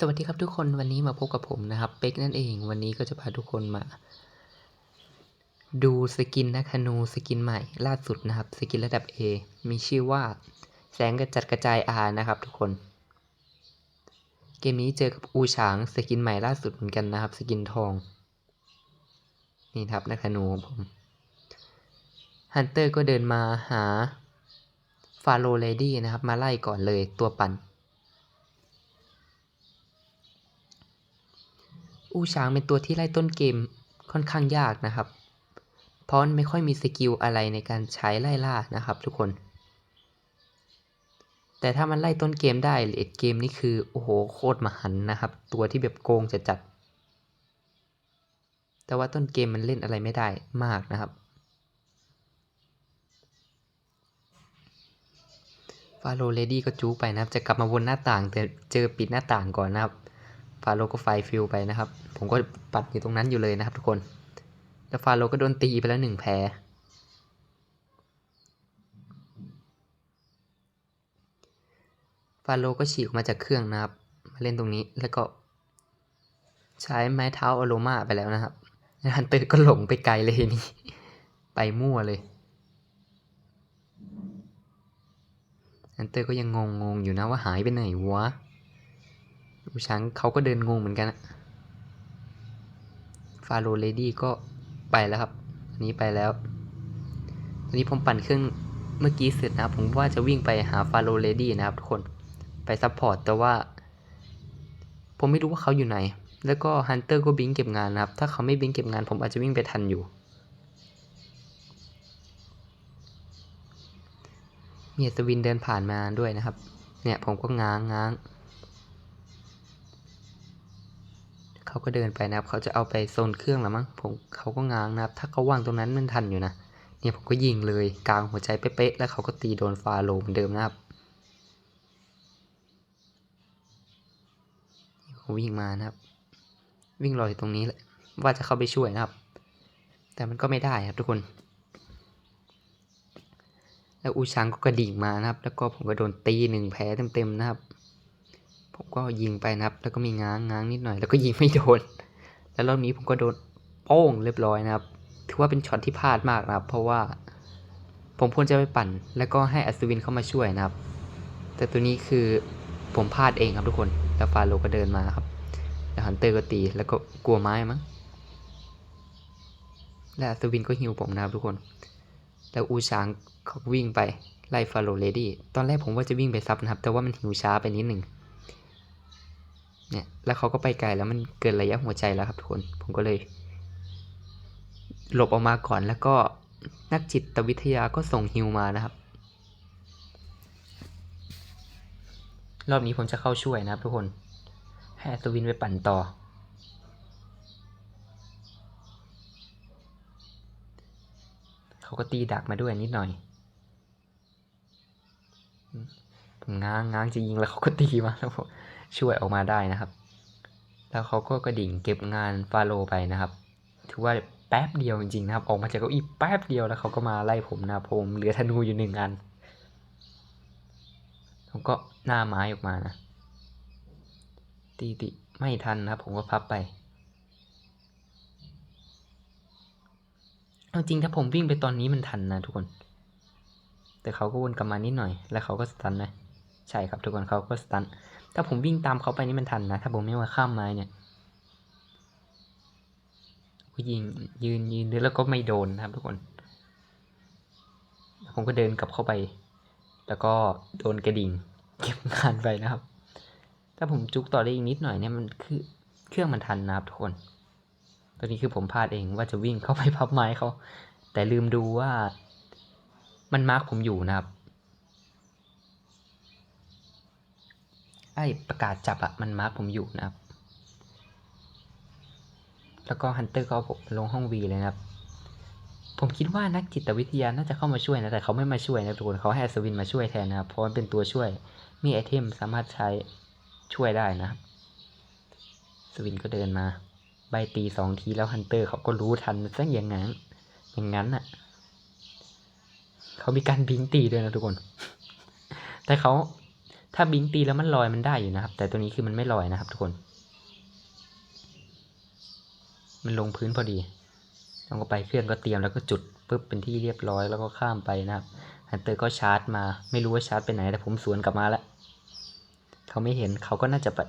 สวัสดีครับทุกคนวันนี้มาพบกับผมนะครับเป็กนั่นเองวันนี้ก็จะพาทุกคนมา ดูสกินนักธนูสกินใหม่ล่าสุดนะครับ สกินระดับ A มีชื่อว่า แสงกระจัดกระจายอานะครับทุกคน เกมนี้เจอกับอูฉางสกินใหม่ล่าสุดเหมือนกันนะครับ สกินทอง นี่ครับนักธนูของผมฮันเตอร์ก็เดินมาหาฟาโรเลดี้นะครับ มาไล่ก่อนเลยตัวปั่น อูช้างเป็นตัวที่ไล่ต้นเกมค่อนข้างยากนะครับ เพราะไม่ค่อยมีสกิลอะไรในการใช้ไล่ล่านะครับทุกคน แต่ถ้ามันไล่ต้นเกมได้เลดเกมนี่คือโอ้โหโคตรมหันนะครับ ตัวที่แบบโกงจะจัด แต่ว่าต้นเกมมันเล่นอะไรไม่ได้มากนะครับฟาโรเลดี้ก็จูไปนะครับ จะกลับมาวนหน้าต่างแต่เจอปิดหน้าต่างก่อนนะครับ ฟาโรก็ไฟฟิลไปนะครับ ผมก็ปัดอยู่ตรงนั้นอยู่เลยนะครับทุกคน แล้วฟาโรก็โดนตีไปแล้วหนึ่งแผลฟาโรก็ฉีกออกมาจากเครื่องนะครับ มาเล่นตรงนี้แล้วก็ ใช้ไม้เท้าอโรมาไปแล้วนะครับแล้วฮันเตอร์ก็หลงไปไกลเลยนี่ ไปมั่วเลยฮันเตอร์ก็ยังงงงๆอยู่นะว่าหายไปไหนวะ ดูช้างเขาก็เดินงงเหมือนกันอะฟาโรเลดี้ก็ไปแล้วครับ อันนี้ไปแล้วอันนี้ผมปั่นเครื่องเมื่อกี้เสร็จนะครับ ผมว่าจะวิ่งไปหาฟาโรเลดี้นะครับทุกคน ไปซัพพอร์ตแต่ว่า ผมไม่รู้ว่าเขาอยู่ไหน แล้วก็ฮันเตอร์ก็บิงเก็บงานนะครับ ถ้าเขาไม่บิงเก็บงาน ผมอาจจะวิ่งไปทันอยู่ เมีอัศวินเดินผ่านมาด้วยนะครับ เนี่ยผมก็ง้างง้าง เขาก็เดินไปนะครับ เขาจะเอาไปโซนเครื่องแล้วมั้งผมเขาก็ง้างนะครับ ถ้าเขาวางตรงนั้นมันทันอยู่นะ เนี่ยผมก็ยิงเลยกลางหัวใจเป๊ะๆแล้วเขาก็ตีโดนฟาโลเหมือนเดิมนะครับเขาวิ่งมานะครับ วิ่งรออยู่ตรงนี้แหละว่าจะเข้าไปช่วยนะครับ แต่มันก็ไม่ได้ครับทุกคน แล้วอูชังก็กระดิ่งมานะครับ แล้วก็ผมก็โดนตีหนึ่งแผลเต็มๆนะครับ ผมก็ยิงไปนะครับ แล้วก็มีง้างง้างนิดหน่อย แล้วก็ยิงไม่โดน แล้วรอบนี้ผมก็โดนโป้งเรียบร้อยนะครับ ถือว่าเป็นช็อตที่พลาดมากนะครับ เพราะว่าผมควรจะไปปั่น แล้วก็ให้อัศวินเข้ามาช่วยนะครับ แต่ตัวนี้คือผมพลาดเองครับทุกคน แล้วฟาโลก็เดินมาครับ แล้วฮันเตอร์ก็ตี แล้วก็กลัวไม้มั้ง และอัศวินก็ฮิวผมนะครับทุกคน แล้วอูชางเขาวิ่งไปไล่ฟาโรเลดี้ ตอนแรกผมว่าจะวิ่งไปซับนะครับ แต่ว่ามันหิวช้าไปนิดหนึ่ง เนี่ยแล้วเขาก็ไปไกลแล้วมันเกินระยะหัวใจแล้วครับทุกคน ผมก็เลย หลบออกมาก่อนแล้วก็นักจิตวิทยาก็ส่งฮิวมานะครับ รอบนี้ผมจะเข้าช่วยนะครับทุกคน ให้อัศวินไปปั่นต่อ เขาก็ตีดักมาด้วยนิดหน่อย ผม ง้างง้างจะยิงแล้วเขาก็ตีมาแล้วผมช่วยออกมาได้นะครับ แล้วเขาก็กระดิ่งเก็บงานฟาโลไปนะครับ ถือว่าแป๊บเดียวจริงๆนะครับ ออกมาจากเก้าอี้แป๊บเดียวแล้วเขาก็มาไล่ผมนะผมเหลือธนูอยู่หนึ่งอันผมก็หน้าไม้ออกมานะ ตีติไม่ทันนะครับ ผมก็พับไปเอาจริงถ้าผมวิ่งไปตอนนี้มันทันนะทุกคน แต่เขาก็วนกลับมานิดหน่อย แล้วเขาก็สตันนะ ใช่ครับทุกคนเขาก็สตันถ้าผมวิ่งตามเขาไปนี่มันทันนะ ถ้าผมไม่มาข้ามไม้เนี่ยยิงยืนยืนแล้วก็ไม่โดนนะครับทุกคน ผมก็เดินกลับเข้าไป แล้วก็โดนกระดิ่ง เก็บงานไปนะครับ ถ้าผมจุกต่อได้อีกนิดหน่อยเนี่ยมันคือเครื่องมันทันนะครับทุกคน ตอนนี้คือผมพลาดเองว่าจะวิ่งเข้าไปพับไม้เขาแต่ลืมดูว่ามันมาร์กผมอยู่นะครับ ไอ้ประกาศจับอะมันมาร์กผมอยู่นะครับ แล้วก็ฮันเตอร์ก็เอาผมลงห้องวีเลยนะครับ ผมคิดว่านักจิตวิทยาน่าจะเข้ามาช่วยนะ แต่เขาไม่มาช่วยนะทุกคนเขาให้อัศวินมาช่วยแทนนะครับ เพราะมันเป็นตัวช่วย มีไอเทมสามารถใช้ช่วยได้นะครับอัศวินก็เดินมา ใบตีสองทีแล้วฮันเตอร์เขาก็รู้ทันซะอย่างนั้น อย่างนั้นน่ะเขามีการบิงตีด้วยนะทุกคน แต่เขา ถ้าบิงตีแล้วมันลอยมันได้อยู่นะครับ แต่ตัวนี้คือมันไม่ลอยนะครับ ทุกคน มันลงพื้นพอดีลงก็ไปเครื่องก็เตรียมแล้วก็จุดปุ๊บเป็นที่เรียบร้อยแล้วก็ข้ามไปนะครับฮันเตอร์ก็ชาร์จมา ไม่รู้ว่าชาร์จไปไหนแต่ผมสวนกลับมาแล้วเขาไม่เห็นเขาก็น่าจะไป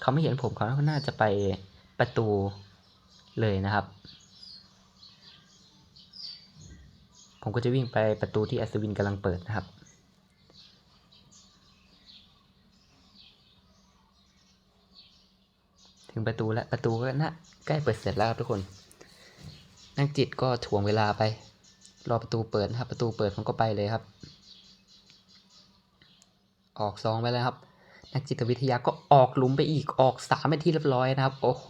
เขาไม่เห็นผมเขาก็น่าจะไปประตูเลยนะครับ ผมก็จะวิ่งไปประตูที่อัศวินกำลังเปิดนะครับ ถึงประตูแล้วประตูก็น่าใกล้เปิดเสร็จแล้วครับทุกคนนักจิตก็ถ่วงเวลาไป รอประตูเปิดครับ ประตูเปิดผมก็ไปเลยครับ ออกซองไปแล้วครับ นักจิตวิทยาก็ออกหลุมไปอีกออกสามเป็นที่เรียบร้อยนะครับ โอ้โห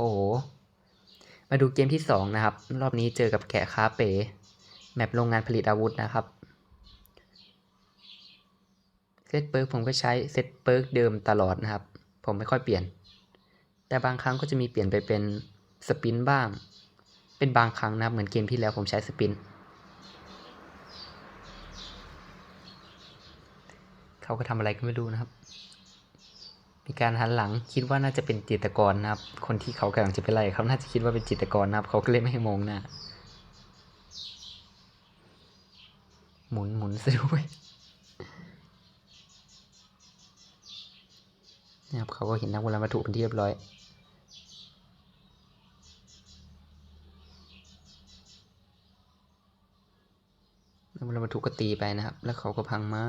มาดูเกมที่สองนะครับ รอบนี้เจอกับแกะค้าเป๋แมปโรงงานผลิตอาวุธนะครับเซตเปิร์กผมก็ใช้เซตเปิร์กเดิมตลอดนะครับ ผมไม่ค่อยเปลี่ยน แต่บางครั้งก็จะมีเปลี่ยนไปเป็นสปินบ้าง เป็นบางครั้งนะครับเหมือนเกมที่แล้วผมใช้สปินเขาก็ทำอะไรก็ไม่รู้นะครับ มีการหันหลังคิดว่าน่าจะเป็นจิตกรนะครับ คนที่เขากำลังจะไปไล่เขาน่าจะคิดว่าเป็นจิตกรนะครับ เขาก็เลยไม่ให้มองหน้าหมุนหมุนซะด้วย นะครับเขาก็เห็นนักโบราณวัตถุเป็นที่เรียบร้อย นักโบราณวัตถุก็ตีไปนะครับ แล้วเขาก็พังไม้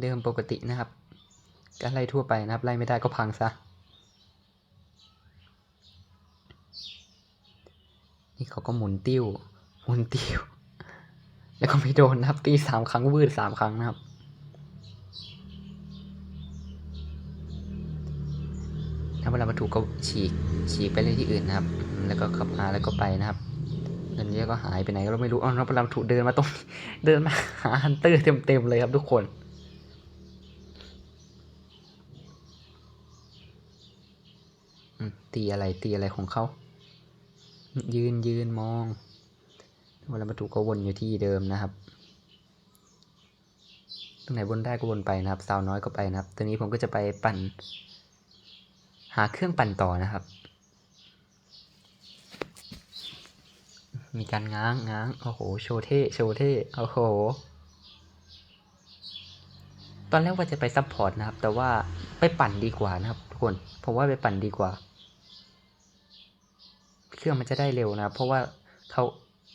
เดิมปกตินะครับการไล่ทั่วไปนะครับไล่ไม่ได้ก็พังซะนี่เขาก็หมุนติ้วหมุนติ้ว แล้วก็ไม่โดนนะครับตีสามครั้งวืดสามครั้งนะครับ เวลามาถูกก็ฉีกฉีกไปเลยที่อื่นนะครับ แล้วก็ขับมาแล้วก็ไปนะครับเงินเยอะก็หายไปไหนก็ไม่รู้อ๋อแล้วเวลามถูกเดินมาตรงเดินมาหาฮันเตอร์เต็มๆเลยครับทุกคนตีอะไรตีอะไรของเขายืนยืนมองเวลาประตูก็วนอยู่ที่เดิมนะครับตรงไหนวนได้ก็วนไปนะครับสาวน้อยก็ไปนะครับตอนนี้ผมก็จะไปปั่นาเครื่องปั่นต่อนะครับ มีการง้างง้างโอ้โห โชว์เท่โชว์เท่โอ้โห ตอนแรกว่าจะไปซัพพอร์ตนะครับ แต่ว่าไปปั่นดีกว่านะครับทุกคนผมว่าไปปั่นดีกว่า เครื่องมันจะได้เร็วนะเพราะว่าเขา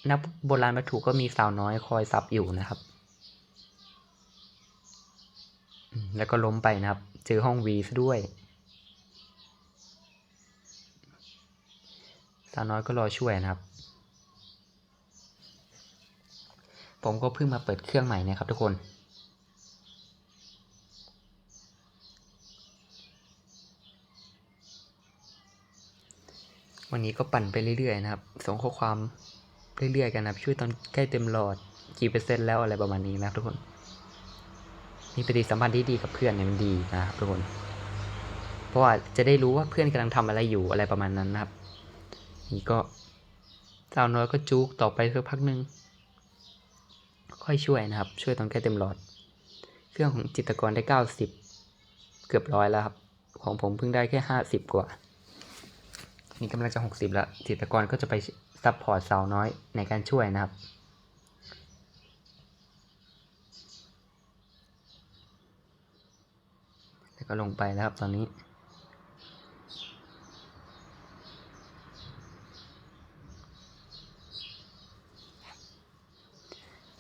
นักโบราณวัตถุก็มีสาวน้อยคอยซับอยู่นะครับ แล้วก็ล้มไปนะครับ เจอห้องวีซะด้วย สาวน้อยก็รอช่วยนะครับ ผมก็เพิ่งมาเปิดเครื่องใหม่นะครับทุกคนวันนี้ก็ปั่นไปเรื่อยๆนะครับ ส่งข้อความเรื่อยๆกันนะช่วยตอนใกล้เต็มหลอดกี่เปอร์เซ็นต์แล้วอะไรประมาณนี้นะครับทุกคน มีปฏิสัมพันธ์ที่ดีกับเพื่อนเนี่ยมันดีนะครับทุกคน เพราะว่าจะได้รู้ว่าเพื่อนกำลังทำอะไรอยู่อะไรประมาณนั้นนะครับ นี่ก็สาวน้อยก็จุกต่อไปสักพักหนึ่งค่อยช่วยนะครับ ช่วยตอนใกล้เต็มหลอด เครื่องของจิตกรได้เก้าสิบเกือบร้อยแล้วครับ ของผมเพิ่งได้แค่ห้าสิบกว่า นี่กำลังจะหกสิบแล้ว จิตกรก็จะไปซัพพอร์ตสาวน้อยในการช่วยนะครับแล้วก็ลงไปแล้วครับตอนนี้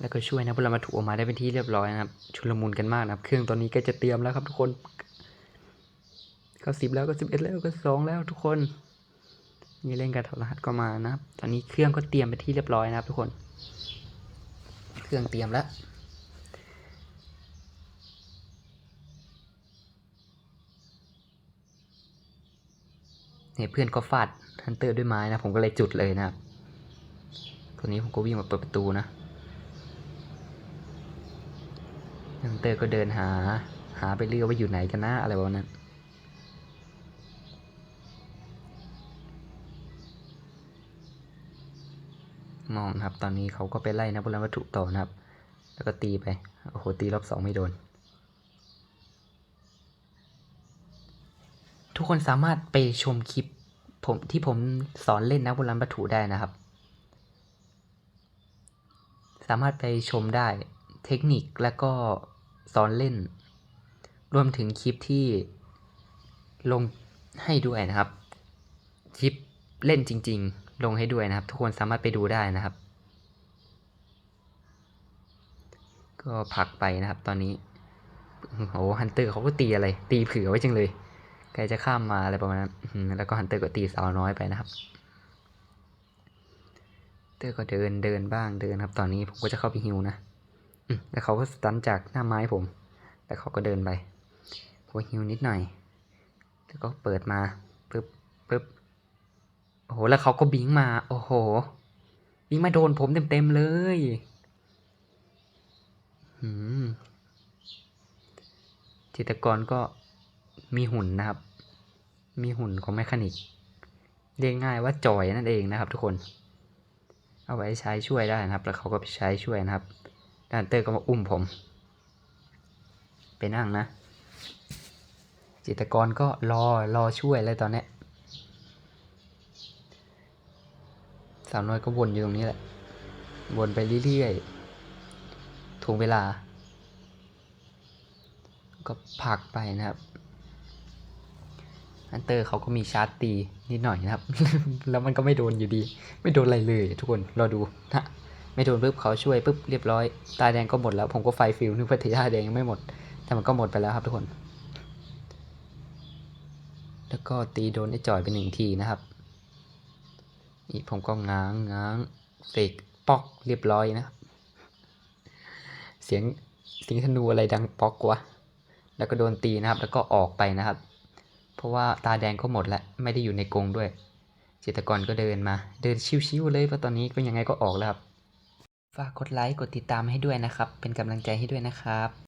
แล้วก็ช่วยนะพวกเรามาถูกออกมาได้เป็นที่เรียบร้อยนะครับ ชุลมุนกันมากนะครับ เครื่องตอนนี้ก็จะเตรียมแล้วครับทุกคนก็สิบแล้วก็สิบเอ็ดแล้วก็สองแล้วทุกคนมีเล่นการถอดรหัสก็มานะครับ ตอนนี้เครื่องก็เตรียมไปที่เรียบร้อยนะครับ ทุกคน เครื่องเตรียมแล้วเนี่ยเพื่อนก็ฟาดฮันเตอร์ด้วยไม้นะ ผมก็เลยจุดเลยนะครับคนนี้ผมก็วิ่งมาเปิดประตูนะฮัน เตอร์ก็เดินหา หาไปเรื่อยว่าอยู่ไหนกันนะอะไรแบบนั้นมองนะครับ ตอนนี้เขาก็ไปไล่นะโบราณวัตถุต่อนะครับ แล้วก็ตีไป โอ้โห ตีรอบสองไม่โดน ทุกคนสามารถไปชมคลิปผมที่ผมสอนเล่นนักโบราณวัตถุได้นะครับ สามารถไปชมได้เทคนิคแล้วก็ สอนเล่น รวมถึงคลิปที่ลงให้ด้วยนะครับ คลิปเล่นจริง ๆ ลงให้ด้วยนะครับ ทุกคนสามารถไปดูได้นะครับ ก็ผักไปนะครับ ตอนนี้โอ้ฮันเตอร์เขาก็ตีอะไร ตีเผื่อไว้จังเลยใกล้จะข้ามมาอะไรประมาณนั้นแล้วก็ฮันเตอร์ก็ตีสาวน้อยไปนะครับเตอร์ก็เดินเดินบ้างเดินครับ ตอนนี้ผมก็จะเข้าไปฮิวนะ แล้วเขาก็สตันจากหน้าไม้ผม แล้วเขาก็เดินไปผมก็ฮิวนิดหน่อย แล้วก็เปิดมาปึ๊บปึ๊บโอ้โห แล้วเขาก็บิงมา โอ้โห บิงมาโดนผมเต็มๆเลยอืมจิตกรก็มีหุ่นนะครับ มีหุ่นของแมคานิก เรียกง่ายว่าจอยนั่นเองนะครับทุกคน เอาไว้ใช้ช่วยได้นะครับ แล้วเขาก็ไปใช้ช่วยนะครับ ดานเตอร์ก็มาอุ้มผม ไปนั่งนะ จิตกรก็รอรอช่วยเลยตอนนี้สาวน้อยก็วนอยู่ตรงนี้แหละ วนไปเรื่อยๆถ่วงเวลา ก็ผักไปนะครับฮันเตอร์เขาก็มีชาร์จตีนิดหน่อยนะครับ แล้วมันก็ไม่โดนอยู่ดี ไม่โดนอะไรเลยทุกคน รอดูนะ ไม่โดนปุ๊บเขาช่วยปุ๊บเรียบร้อย ตาแดงก็หมดแล้ว ผมก็ไฟฟิลนึกว่าตาแดงยังไม่หมด แต่มันก็หมดไปแล้วครับทุกคน แล้วก็ตีโดนไอ้จอยไปหนึ่งทีนะครับนี่ผมก็ง้างง้างเสกปอกเรียบร้อยนะ เสียงเสียงธนูอะไรดังปอกวะ แล้วก็โดนตีนะครับ แล้วก็ออกไปนะครับ เพราะว่าตาแดงก็หมดแล้วไม่ได้อยู่ในกรงด้วยจิตกรก็เดินมา เดินชิวๆเลยเพราะตอนนี้ก็ยังไงก็ออกแล้วครับ ฝากกดไลค์กดติดตามให้ด้วยนะครับ เป็นกำลังใจให้ด้วยนะครับ